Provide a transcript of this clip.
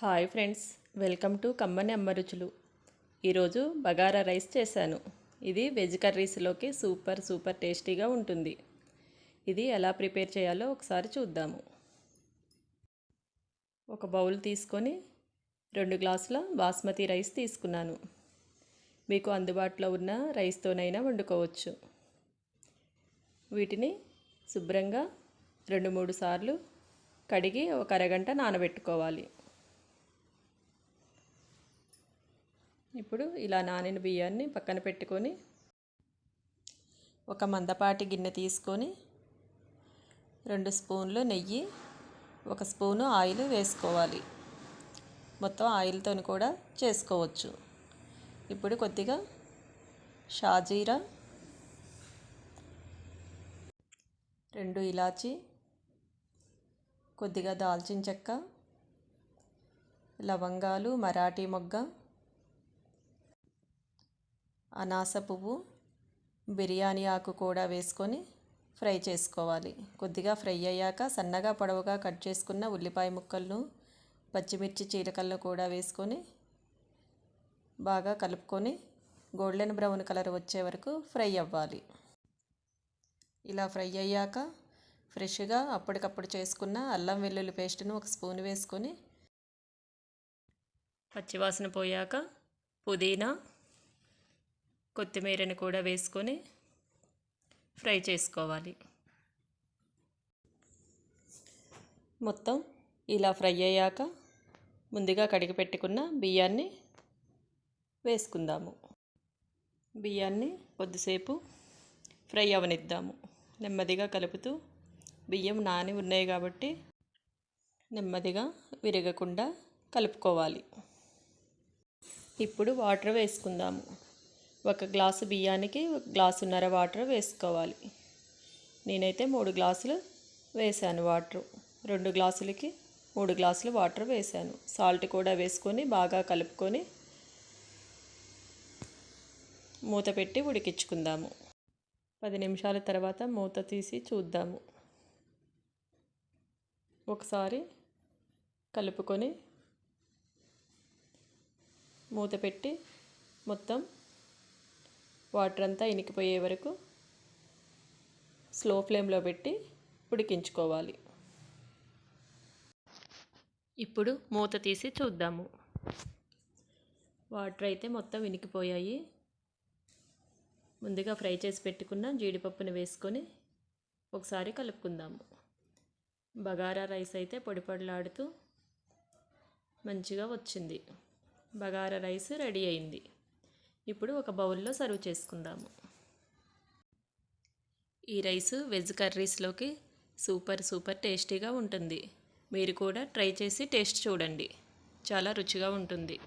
Hi friends welcome to కమ్మని అమ్మ రుచులు. ఈరోజు బగారా రైస్ చేశాను. ఇది వెజ్ కర్రీస్లోకి సూపర్ సూపర్ టేస్టీగా ఉంటుంది. ఇది ఎలా ప్రిపేర్ చేయాలో ఒకసారి చూద్దాము. ఒక బౌల్ తీసుకొని రెండు గ్లాసుల బాస్మతి రైస్ తీసుకున్నాను. మీకు అందుబాటులో ఉన్న రైస్తోనైనా వండుకోవచ్చు. వీటిని శుభ్రంగా రెండు మూడు సార్లు కడిగి ఒక అరగంట నానబెట్టుకోవాలి. ఇప్పుడు ఇలా నానిన బియ్యాన్ని పక్కన పెట్టుకొని ఒక మందపాటి గిన్నె తీసుకొని రెండు స్పూన్లు నెయ్యి ఒక స్పూను ఆయిల్ వేసుకోవాలి. మొత్తం ఆయిల్తో కూడా చేసుకోవచ్చు. ఇప్పుడు కొద్దిగా షాజీరా రెండు ఇలాచి కొద్దిగా దాల్చిన చెక్క లవంగాలు మరాఠీ మొగ్గ అనాస పువ్వు బిర్యానీ ఆకు కూడా వేసుకొని ఫ్రై చేసుకోవాలి. కొద్దిగా ఫ్రై అయ్యాక సన్నగా పొడవుగా కట్ చేసుకున్న ఉల్లిపాయ ముక్కలను పచ్చిమిర్చి చీలకలను కూడా వేసుకొని బాగా కలుపుకొని గోల్డెన్ బ్రౌన్ కలర్ వచ్చే వరకు ఫ్రై అవ్వాలి. ఇలా ఫ్రై అయ్యాక ఫ్రెష్గా అప్పటికప్పుడు చేసుకున్న అల్లం వెల్లుల్లి పేస్ట్ను ఒక స్పూన్ వేసుకొని పచ్చివాసన పోయాక పుదీనా కొత్తిమీరని కూడా వేసుకొని ఫ్రై చేసుకోవాలి. మొత్తం ఇలా ఫ్రై అయ్యాక ముందుగా కడిగి పెట్టుకున్న బియ్యాన్ని వేసుకుందాము. బియ్యాన్ని కొద్దిసేపు ఫ్రై అవనిద్దాము. నెమ్మదిగా కలుపుతూ బియ్యం నాని ఉన్నాయి కాబట్టి నెమ్మదిగా విరగకుండా కలుపుకోవాలి. ఇప్పుడు వాటర్ వేసుకుందాము. ఒక గ్లాసు బియ్యానికి గ్లాసున్నర వాటర్ వేసుకోవాలి. నేనైతే మూడు గ్లాసులు వేసాను వాటర్. రెండు గ్లాసులకి మూడు గ్లాసులు వాటర్ వేసాను సాల్ట్ కూడా వేసుకొని బాగా కలుపుకొని మూత పెట్టి ఉడికించుకుందాము. పది నిమిషాల తర్వాత మూత తీసి చూద్దాము. ఒకసారి కలుపుకొని మూత పెట్టి మొత్తం వాటర్ అంతా ఇనికిపోయే వరకు స్లో ఫ్లేమ్లో పెట్టి ఉడికించుకోవాలి. ఇప్పుడు మూత తీసి చూద్దాము. వాటర్ అయితే మొత్తం ఇనికిపోయాయి. ముందుగా ఫ్రై చేసి పెట్టుకున్న జీడిపప్పుని వేసుకొని ఒకసారి కలుపుకుందాము. బగారా రైస్ అయితే పొడిపడలాడుతూ మంచిగా వచ్చింది. బగారా రైస్ రెడీ అయింది. ఇప్పుడు ఒక బౌల్లో సర్వ్ చేసుకుందాము. ఈ రైస్ వెజ్ కర్రీస్లోకి సూపర్ సూపర్ టేస్టీగా ఉంటుంది. మీరు కూడా ట్రై చేసి టేస్ట్ చూడండి. చాలా రుచిగా ఉంటుంది.